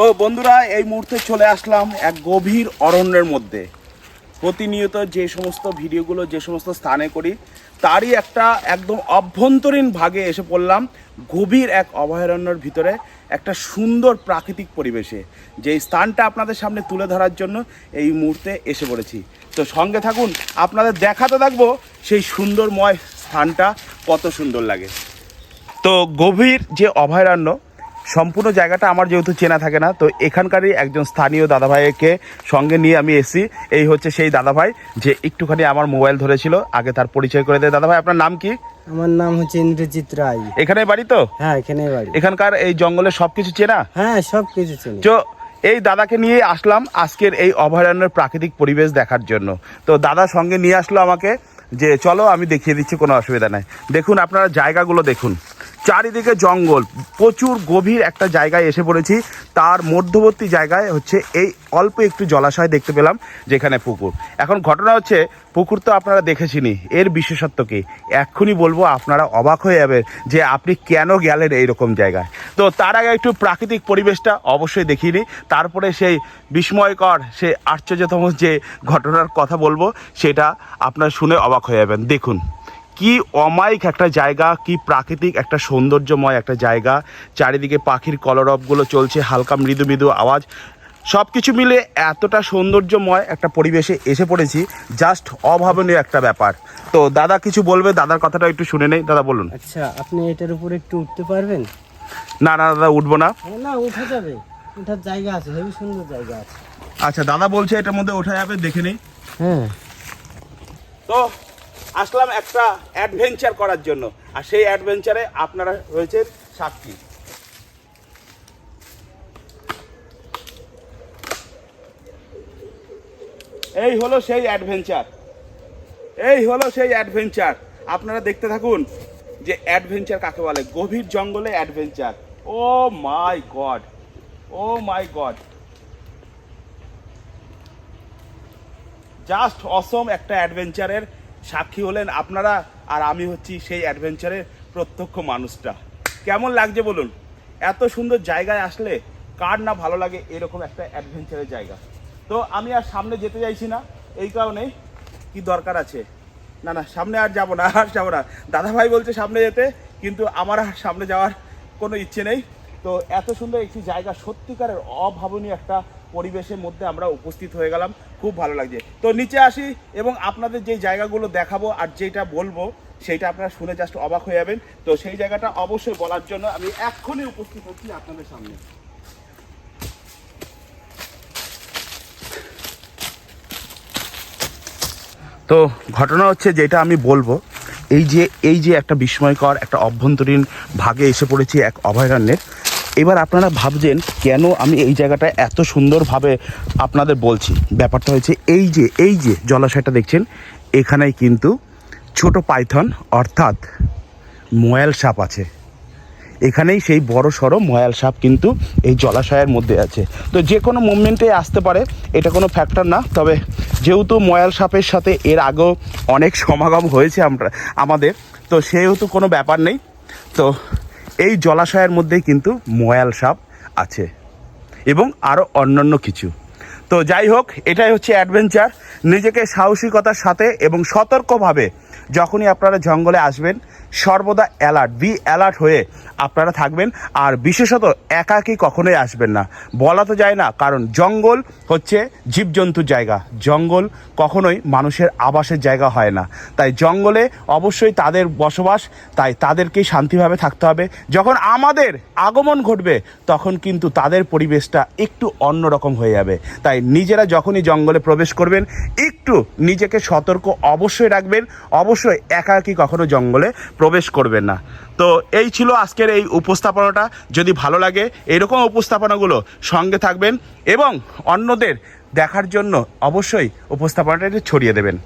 তো বন্ধুরা, এই মুহূর্তে চলে আসলাম এক গভীর অরণ্যের মধ্যে। প্রতিনিয়ত যে সমস্ত ভিডিওগুলো যে সমস্ত স্থানে করি, তারই একটা একদম অভ্যন্তরীণ ভাগে এসে পড়লাম গভীর এক অভয়ারণ্যের ভিতরে, একটা সুন্দর প্রাকৃতিক পরিবেশে। যে স্থানটা আপনাদের সামনে তুলে ধরার জন্য এই মুহূর্তে এসে পড়েছি। তো সঙ্গে থাকুন, আপনাদের দেখাতে থাকব সেই সুন্দরময় স্থানটা কত সুন্দর লাগে। তো গভীর যে অভয়ারণ্য সম্পূর্ণ জায়গাটা আমার যেহেতু চেনা থাকে না তো এখানকারই একজন স্থানীয় দাদাভাইকে সঙ্গে নিয়ে আমি এসেছি। এই হচ্ছে সেই দাদাভাই যে একটুখানি আমার মোবাইল ধরেছিল আগে তার পরিচয় করে দেয়। দাদাভাই আপনার নাম কি? আমার নাম হচ্ছে ইন্দ্রজিৎ রায়। এখানে বাড়ি তো? হ্যাঁ এখানে বাড়ি। এখানকার এই জঙ্গলে সব কিছু চেনা? হ্যাঁ সব কিছু চিনি। তো এই দাদাকে নিয়ে আসলাম আজকের এই অভয়ারণ্যের প্রাকৃতিক পরিবেশ দেখার জন্য। তো দাদা সঙ্গে নিয়ে আসলো আমাকে যে চলো আমি দেখিয়ে দিচ্ছি কোনো অসুবিধা নাই। দেখুন আপনারা জায়গাগুলো দেখুন। চারিদিকে জঙ্গল। প্রচুর গভীর একটা জায়গায় এসে পড়েছি। তার মধ্যবর্তী জায়গায় হচ্ছে এই অল্প একটু জলাশয় দেখতে পেলাম, যেখানে পুকুর। এখন ঘটনা হচ্ছে, পুকুর তো আপনারা দেখেছিনি এর বিশেষত্ব কি? এক্ষুনি বলব, আপনারা অবাক হয়ে যাবেন যে আপনি কেন গেলেন এইরকম জায়গায়। তো তার আগে একটু প্রাকৃতিক পরিবেশটা অবশ্যই দেখিনি তারপরে সেই বিস্ময়কর সে আশ্চর্যতম যে ঘটনার কথা বলব, সেটা আপনারা শুনে অবাক হয়ে যাবেন। দেখুন কি অমায়িক একটা জায়গা কি প্রাকৃতিক একটা সৌন্দর্যময় একটা জায়গা। চারিদিকে পাখির কলরবগুলো চলছে হালকা মৃদু মৃদু আওয়াজ। সব কিছু মিলে এতটা সৌন্দর্যময় একটা পরিবেশে এসে পড়েছি জাস্ট অভাবনীয় একটা ব্যাপার। তো দাদা কিছু বলবে? দাদার কথাটা একটু শুনে নেই। দাদা বলুন। আচ্ছা আপনি এটার উপরে একটু উঠতে পারবেন? না না দাদা উঠবো না। হ্যাঁ, না উঠা যাবে। উঠার জায়গা আছে হেবি সুন্দর জায়গা আছে। আচ্ছা দাদা বলছে এটার মধ্যে ওঠা যাবে দেখে নেই। হ্যাঁ। তো আসলাম একটা অ্যাডভেঞ্চার করার জন্য। আর সেই অ্যাডভেঞ্চারে আপনারা রয়েছেন সাক্ষী। এই হলো সেই অ্যাডভেঞ্চার এই হলো সেই অ্যাডভেঞ্চার আপনারা দেখতে থাকুন যে অ্যাডভেঞ্চার কাকে বলে? গভীর জঙ্গলে adventure oh my god. Oh my god. Just awesome একটা অ্যাডভেঞ্চারের সাক্ষী হলেন আপনারা আর আমি হচ্ছি সেই অ্যাডভেঞ্চারের প্রত্যক্ষ মানুষটা। কেমন লাগছে বলুন? এত সুন্দর জায়গায় আসলে কার না ভালো লাগে এরকম একটা অ্যাডভেঞ্চারের জায়গা। তো আমি আর সামনে যেতে চাইছি না, এই কারণে কি দরকার আছে? না না, সামনে আর যাব না, আর যাব না। দাদা ভাই বলছে সামনে যেতে, কিন্তু আমার আর সামনে যাওয়ার কোনো ইচ্ছে নেই। তো এত সুন্দর একটি জায়গা, সত্যিকারের অভাবনীয় একটা পরিবেশের মধ্যে আমরা উপস্থিত হয়ে গেলাম। খুব ভালো লাগছে। তো নিচে আসি এবং আপনাদের যে জায়গাগুলো দেখাবো আর যেটা বলব, সেইটা আপনারা শুনে জাস্ট অবাক হয়ে যাবেন। তো সেই জায়গাটা অবশ্যই বলার জন্য আমি এক্ষুনি উপস্থিত হচ্ছি আপনাদের সামনে। তো ঘটনা হচ্ছে যেটা আমি বলব, এই যে এই যে একটা বিস্ময়কর, একটা অভ্যন্তরীণ ভাগে এসে পড়েছি এক অভয়ারণ্যের। এবার আপনারা ভাবছেন, কেন আমি এই জায়গাটা এত সুন্দরভাবে আপনাদের বলছি? ব্যাপারটা হয়েছে, এই যে এই যে জলাশয়টা দেখছেন, এখানেই কিন্তু ছোট পাইথন, অর্থাৎ ময়াল সাপ আছে। এখানেই সেই বড় সড়ো ময়াল সাপ কিন্তু এই জলাশয়ের মধ্যে আছে। তো যে কোনো মুভমেন্টে আসতে পারে, এটা কোনো ফ্যাক্টর না, তবে যেহেতু ময়াল সাপের সাথে এর আগেও অনেক সমাগম হয়েছে আমরা, আমাদের, তো সেহেতু কোনো ব্যাপার নেই। তো এই জলাশয়ের মধ্যে কিন্তু ময়াল সাপ আছে এবং আরও অন্যান্য কিছু। তো যাই হোক, এটাই হচ্ছে অ্যাডভেঞ্চার নিজেকে সাহসিকতার সাথে এবং সতর্কভাবে যখনই আপনারা জঙ্গলে আসবেন, সর্বদা অ্যালার্ট বি অ্যালার্ট হয়ে আপনারা থাকবেন, আর বিশেষত একাকী কখনোই আসবেন না। বলা তো যায় না, কারণ জঙ্গল হচ্ছে জীবজন্তুর জায়গা। জঙ্গল কখনোই মানুষের আবাসের জায়গা হয় না। তাই জঙ্গলে অবশ্যই তাদের বসবাস, তাই তাদেরকেই শান্তিভাবে থাকতে হবে। যখন আমাদের আগমন ঘটবে, তখন কিন্তু তাদের পরিবেশটা একটু অন্যরকম হয়ে যাবে। তাই নিজেরা যখনই জঙ্গলে প্রবেশ করবেন, একটু নিজেকে সতর্ক অবশ্যই রাখবেন। অবশ্যই একা একাকী কখনো জঙ্গলে প্রবেশ করবেন না। তো এই ছিল আজকের এই উপস্থাপনাটা। যদি ভালো লাগে, এরকম উপস্থাপনাগুলো সঙ্গে থাকবেন এবং অন্যদের দেখার জন্য অবশ্যই উপস্থাপনাটা ছড়িয়ে দেবেন।